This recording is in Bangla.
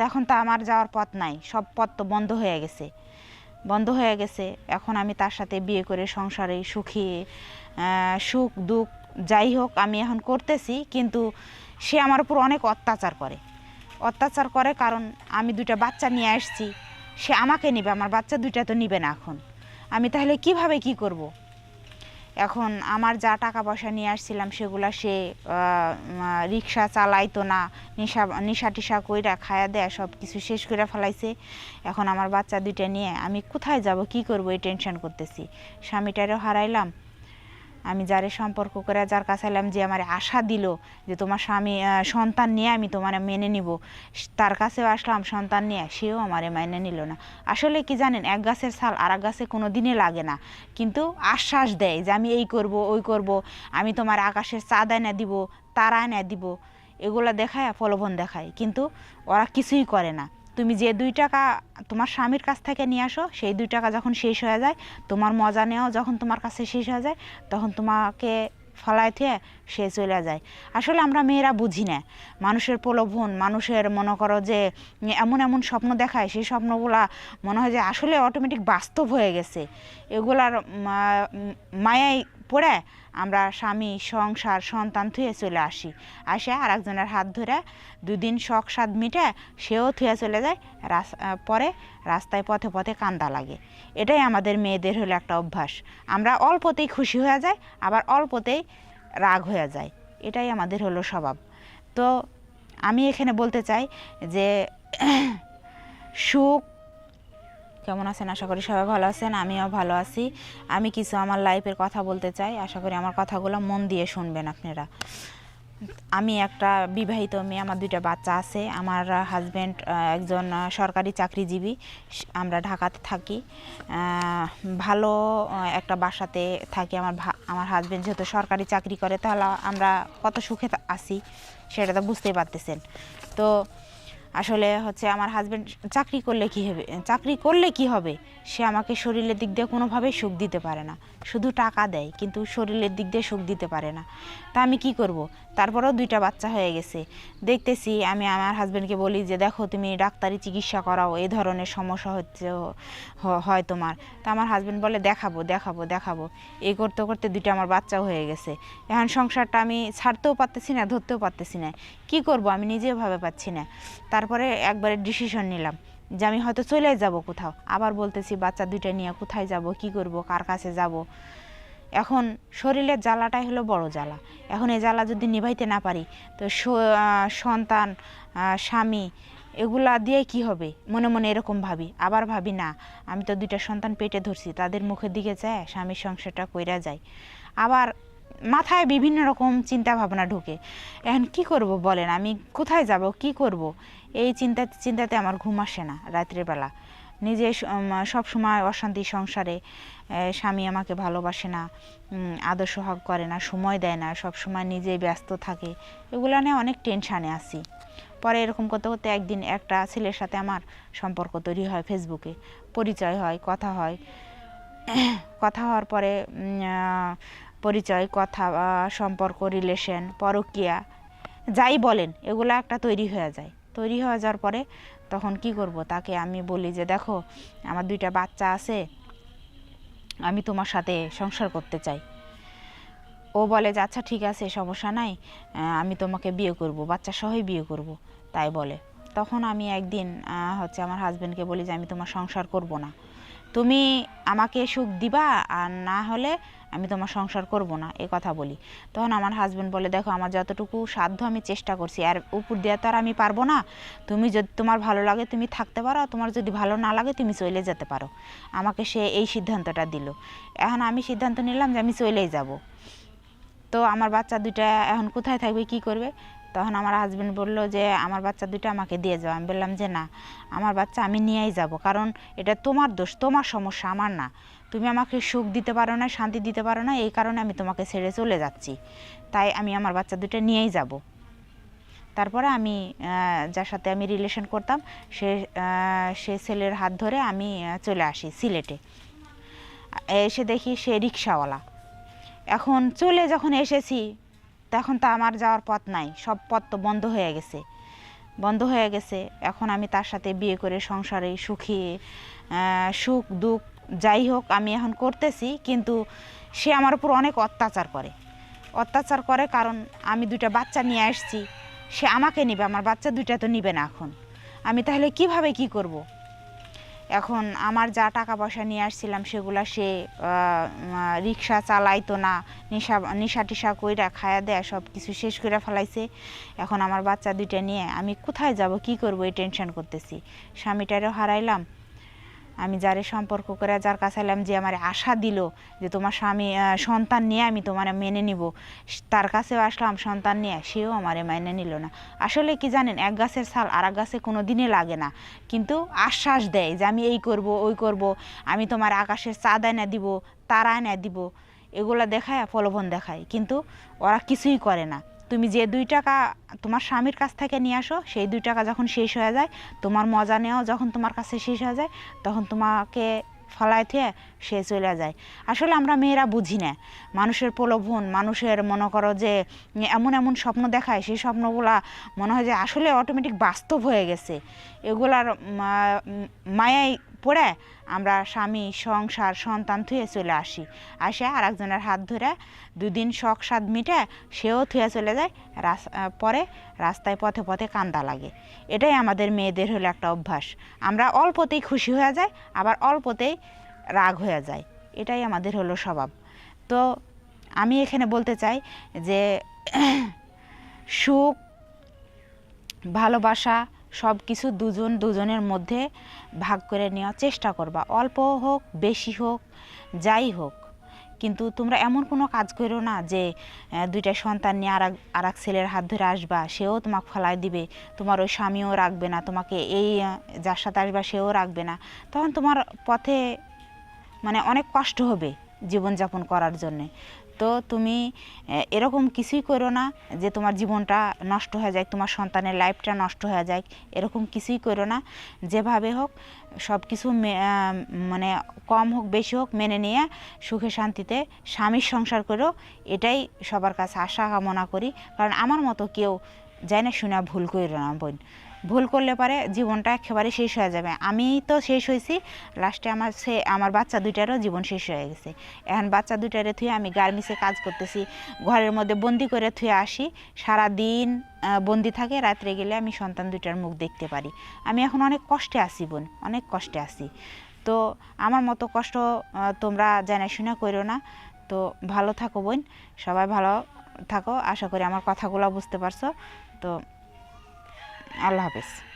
তখন তো আমার যাওয়ার পথ নাই, সব পথ তো বন্ধ হয়ে গেছে। বন্ধ হয়ে গেছে, এখন আমি তার সাথে বিয়ে করে সংসারে সুখী সুখ, দুঃখ, যাই হোক আমি এখন করতেছি, কিন্তু সে আমার উপর অনেক অত্যাচার করে। অত্যাচার করে কারণ আমি দুইটা বাচ্চা নিয়ে আসছি, সে আমাকে নেবে, আমার বাচ্চা দুইটা তো নিবে না এখন। আমি তাহলে কীভাবে কি করব। এখন আমার যা টাকা পয়সা নিয়ে আসছিলাম, সেগুলো সে রিক্সা চালাইতো না, নেশা নেশা টিশা কইরা খায়া দেয়া সব কিছু শেষ করে ফেলাইছে। এখন আমার বাচ্চা দুইটা নিয়ে আমি কোথায় যাব, কি করব এই টেনশন করতেছি। স্বামীটারও হারাইলাম আমি যারে সম্পর্ক করে যার কাছে এলাম যে আমার আশা দিল যে তোমার স্বামী সন্তান নিয়ে আমি তোমার মেনে নিব, তার কাছেও আসলাম, সন্তান নিয়ে সেও আমারে মেনে নিল না। আসলে কি জানেন, এক গাছের ছাল আর এক গাছে কোনো দিনে লাগে না। কিন্তু আশ্বাস দেয় যে আমি এই করব, ওই করব, আমি তোমার আকাশের চাঁদ এনে দিব, তারা এনে দিব, এগুলো দেখায় প্রলোভন দেখায়। কিন্তু ওরা কিছুই করে না। তুমি যে দুই টাকা তোমার স্বামীর কাছ থেকে নিয়ে আসো, সেই দুই টাকা যখন শেষ হয়ে যায়, তোমার মজা নেওয়াও যখন তোমার কাছে শেষ হয়ে যায়, তখন তোমাকে ফলায় থুয়ে সে চলে যায়। আসলে আমরা মেয়েরা বুঝি না। মানুষের প্রলোভন, মানুষের মনে করো যে এমন এমন স্বপ্ন দেখায়, সেই স্বপ্নগুলা মনে হয় যে আসলে অটোমেটিক বাস্তব হয়ে গেছে। এগুলার মা- মায়ায় পড়ে আমরা স্বামী, সংসার, সন্তান থুয়ে চলে আসি। আসে আর একজনের হাত ধরে দুদিন শখ স্বাদ মিটে সেও থুয়ে চলে যায়, রাস- পরে রাস্তায় পথে পথে কান্দা লাগে। এটাই আমাদের মেয়েদের হলো একটা অভ্যাস। আমরা অল্পতেই খুশি হয়ে যাই, আবার অল্পতেই রাগ হয়ে যায় এটাই আমাদের হলো স্বভাব। তো আমি এখানে বলতে চাই যে সুখ কেমন আছেন? আশা করি সবাই ভালো আছেন, আমিও ভালো আছি। আমি কিছু আমার লাইফের কথা বলতে চাই, আশা করি আমার কথাগুলো মন দিয়ে শুনবেন আপনারা। আমি একটা বিবাহিত মেয়ে, আমার দুইটা বাচ্চা আছে। আমার হাজব্যান্ড একজন সরকারি চাকরিজীবী আমরা ঢাকাতে থাকি। ভালো একটা বাসাতে থাকি। আমার আমার হাজব্যান্ড যেহেতু সরকারি চাকরি করে, তাহলে আমরা কত সুখে আছি, সেটা তো বুঝতেই পারতেছেন। তো আসলে হচ্ছে আমার হাজব্যান্ড চাকরি করলে কি হবে? চাকরি করলে কি হবে? সে আমাকে শরীরের দিক দিয়ে কোনোভাবেই সুখ দিতে পারে না। শুধু টাকা দেয়, কিন্তু শরীরের দিক দিয়ে সুখ দিতে পারে না। তা আমি কি করব? তারপরেও দুইটা বাচ্চা হয়ে গেছে। দেখতেছি আমি আমার হাজব্যান্ডকে বলি যে, দেখো, তুমি ডাক্তারি চিকিৎসা করাও এই ধরনের সমস্যা হচ্ছে হয় তোমার। তা আমার হাজব্যান্ড বলে, দেখাবো দেখাবো দেখাবো। এই করতে করতে দুইটা আমার বাচ্চাও হয়ে গেছে। এখন সংসারটা আমি ছাড়তেও পারতেছি না, ধরতেও পারতেছি না। কি করব? আমি নিজেও ভাবে পাচ্ছি না। তারপরে একবারে ডিসিশন নিলাম যে আমি হয়তো চলে যাব কোথাও। আবার বলতেছি, বাচ্চা দুইটা নিয়ে কোথায় যাব? কি করব? কার কাছে যাব? এখন শরীরের জ্বালাটাই হলো বড় জ্বালা। এখন এই জ্বালা যদি নিভাইতে না পারি, তো সন্তান স্বামী, এগুলা দিয়ে কি হবে? মনে মনে এরকম ভাবি। আবার ভাবি, না, আমি তো দুইটা সন্তান পেটে ধরছি, তাদের মুখের দিকে যায় স্বামীর সংসারটা কইরা যায়। আবার মাথায় বিভিন্ন রকম চিন্তা ভাবনা ঢুকে। এখন কি করব বলেন? আমি কোথায় যাব? কি করব? এই চিন্তা চিন্তাতে আমার ঘুম আসে না রাত্রের বেলা। নিজে সব সময় অশান্তি সংসারে স্বামী আমাকে ভালোবাসে না আদর সোহাগ করে না, সময় দেয় না, সব সময় নিজেই ব্যস্ত থাকে। এগুলো নিয়ে অনেক টেনশানে আছি। পরে এরকম করতে করতে একদিন একটা ছেলের সাথে আমার সম্পর্ক তৈরি হয় ফেসবুকে পরিচয় হয়, কথা হয়। কথা হওয়ার পরে পরিচয়, কথা সম্পর্ক রিলেশন পরকীয়া, যাই বলেন, এগুলো একটা তৈরি হয়ে যায়। তৈরি হয়ে যাওয়ার পরে তখন কি করব? তাকে আমি বলি যে, দেখো, আমার দুইটা বাচ্চা আছে, আমি তোমার সাথে সংসার করতে চাই। ও বলে যে আচ্ছা ঠিক আছে, সমস্যা নাই আমি তোমাকে বিয়ে করব, বাচ্চা সহই বিয়ে করব। তাই বলে। তখন আমি একদিন হচ্ছে আমার হাজব্যান্ডকে বলি যে, আমি তোমার সংসার করব না। তুমি আমাকে সুখ দিবা আর না হলে আমি তোমার সংসার করব না, এ কথা বলি। তখন আমার হাজবেন্ড বলে, দেখো, আমার যতটুকু সাধ্য আমি চেষ্টা করছি, আর উপর দেওয়া তো আর আমি পারব না। তুমি যদি তোমার ভালো লাগে তুমি থাকতে পারো তোমার যদি ভালো না লাগে তুমি চলে যেতে পারো। আমাকে সে এই সিদ্ধান্তটা দিল। এখন আমি সিদ্ধান্ত নিলাম যে আমি চলেই যাব। তো আমার বাচ্চা দুইটা এখন কোথায় থাকবে, কি করবে? তখন আমার হাজব্যান্ড বলল যে, আমার বাচ্চা দুটো আমাকে দিয়ে যাও। আমি বললাম যে, না, আমার বাচ্চা আমি নিয়েই যাব। কারণ এটা তোমার দোষ, তোমার সমস্যা, আমার না। তুমি আমাকে সুখ দিতে পারো না, শান্তি দিতে পারো না, এই কারণে আমি তোমাকে ছেড়ে চলে যাচ্ছি। তাই আমি আমার বাচ্চা দুটো নিয়েই যাব। তারপরে আমি যার সাথে আমি রিলেশন করতাম, সে সে ছেলের হাত ধরে আমি চলে আসি সিলেটে। এসে দেখি সে রিক্সাওয়ালা। এখন চলে যখন এসেছি তখন তো আমার যাওয়ার পথ নাই, সব পথ তো বন্ধ হয়ে গেছে। বন্ধ হয়ে গেছে, এখন আমি তার সাথে বিয়ে করে সংসারে সুখী সুখ, দুঃখ, যাই হোক আমি এখন করতেছি, কিন্তু সে আমার উপর অনেক অত্যাচার করে। অত্যাচার করে কারণ আমি দুইটা বাচ্চা নিয়ে আসছি, সে আমাকে নিবে, আমার বাচ্চা দুইটা তো নিবে না এখন। আমি তাহলে কীভাবে কি করব। এখন আমার যা টাকা পয়সা নিয়ে আসছিলাম সেগুলা সে রিক্সা চালাইতো না, নিশা নিশা টিশা কইরা খায়া দেয়া সব কিছু শেষ করে ফেলাইছে। এখন আমার বাচ্চা দুইটা নিয়ে আমি কোথায় যাব, কি করব এই টেনশন করতেছি। স্বামীটারও হারাইলাম আমি যারে সম্পর্ক করে যার কাছে এলাম যে আমার আশা দিল যে তোমার স্বামী সন্তান নিয়ে আমি তোমার মেনে নিব তার কাছেও আসলাম সন্তান নিয়ে, সেও আমারে মেনে নিল না। আসলে কি জানেন, এক গাছের ছাল আর এক গাছে কোনো দিনে লাগে না। কিন্তু আশ্বাস দেয় যে আমি এই করব, ওই করব, আমি তোমার আকাশের চাঁদ এনে দিব, তারা এনে দিব, এগুলো দেখায় প্রলোভন দেখায়। কিন্তু ওরা কিছুই করে না। তুমি যে দুই টাকা তোমার স্বামীর কাছ থেকে নিয়ে আসো, সেই দুই টাকা যখন শেষ হয়ে যায়, তোমার মজা নেওয়াও যখন তোমার কাছে শেষ হয়ে যায়, তখন তোমাকে ফলায় থুয়ে সে চলে যায়। আসলে আমরা মেয়েরা বুঝি না। মানুষের প্রলোভন, মানুষের মনে করো যে এমন এমন স্বপ্ন দেখায়, সেই স্বপ্নগুলা মনে হয় যে আসলে অটোমেটিক বাস্তব হয়ে গেছে। এগুলার মা- মায়ায় পড়ে আমরা স্বামী, সংসার, সন্তান থুয়ে চলে আসি। আসে আর একজনের হাত ধরে দুদিন শখ স্বাদ মিটে সেও থুয়ে চলে যায় পরে রাস্তায় পথে পথে কান্দা লাগে। এটাই আমাদের মেয়েদের হলো একটা অভ্যাস। আমরা অল্পতেই খুশি হয়ে যায় আবার অল্পতেই রাগ হয়ে যায় এটাই আমাদের হলো স্বভাব। তো আমি এখানে বলতে চাই যে সুখ, ভালোবাসা সব কিছু দুজন দুজনের মধ্যে ভাগ করে নেওয়ার চেষ্টা করবা। অল্প হোক, বেশি হোক, যাই হোক। কিন্তু তোমরা এমন কোনো কাজ করো না যে দুইটা সন্তান নিয়ে আর আর এক ছেলের হাত ধরে আসবা, সেও তোমাকে ফেলাই দিবে, তোমার ওই স্বামীও রাখবে না, তোমাকে এই যার সাথে আসবা সেও রাখবে না। তখন তোমার পথে মানে অনেক কষ্ট হবে জীবনযাপন করার জন্যে। তো তুমি এরকম কিছুই করো না যে তোমার জীবনটা নষ্ট হয়ে যায়, তোমার সন্তানের লাইফটা নষ্ট হয়ে যায়, এরকম কিছুই করো না। যেভাবে হোক সব কিছু মানে কম হোক, বেশি হোক, মেনে নিয়ে সুখে শান্তিতে স্বামীর সংসার করো, এটাই সবার কাছে আশা কামনা করি। কারণ আমার মতো কেউ যায় না শুনে ভুল করো না বোন। ভুল করলে পারে জীবনটা একেবারে শেষ হয়ে যাবে। আমি তো শেষ হয়েছি লাস্টে আমার সে, আমার বাচ্চা দুইটারও জীবন শেষ হয়ে গেছে। এখন বাচ্চা দুইটারে থুয়ে আমি গার্মিসে কাজ করতেছি, ঘরের মধ্যে বন্দি করে থুয়ে আসি। সারা দিন বন্দি থাকে, রাত্রে গেলে আমি সন্তান দুইটার মুখ দেখতে পারি। আমি এখন অনেক কষ্টে আছি বোন, অনেক কষ্টে আছি। তো আমার মতো কষ্ট তোমরা জানা শুনে করো না। তো ভালো থাকো বোন, সবাই ভালো থাকো। আশা করি আমার কথাগুলো বুঝতে পারছ। তো আল্লাহ হাফেজ।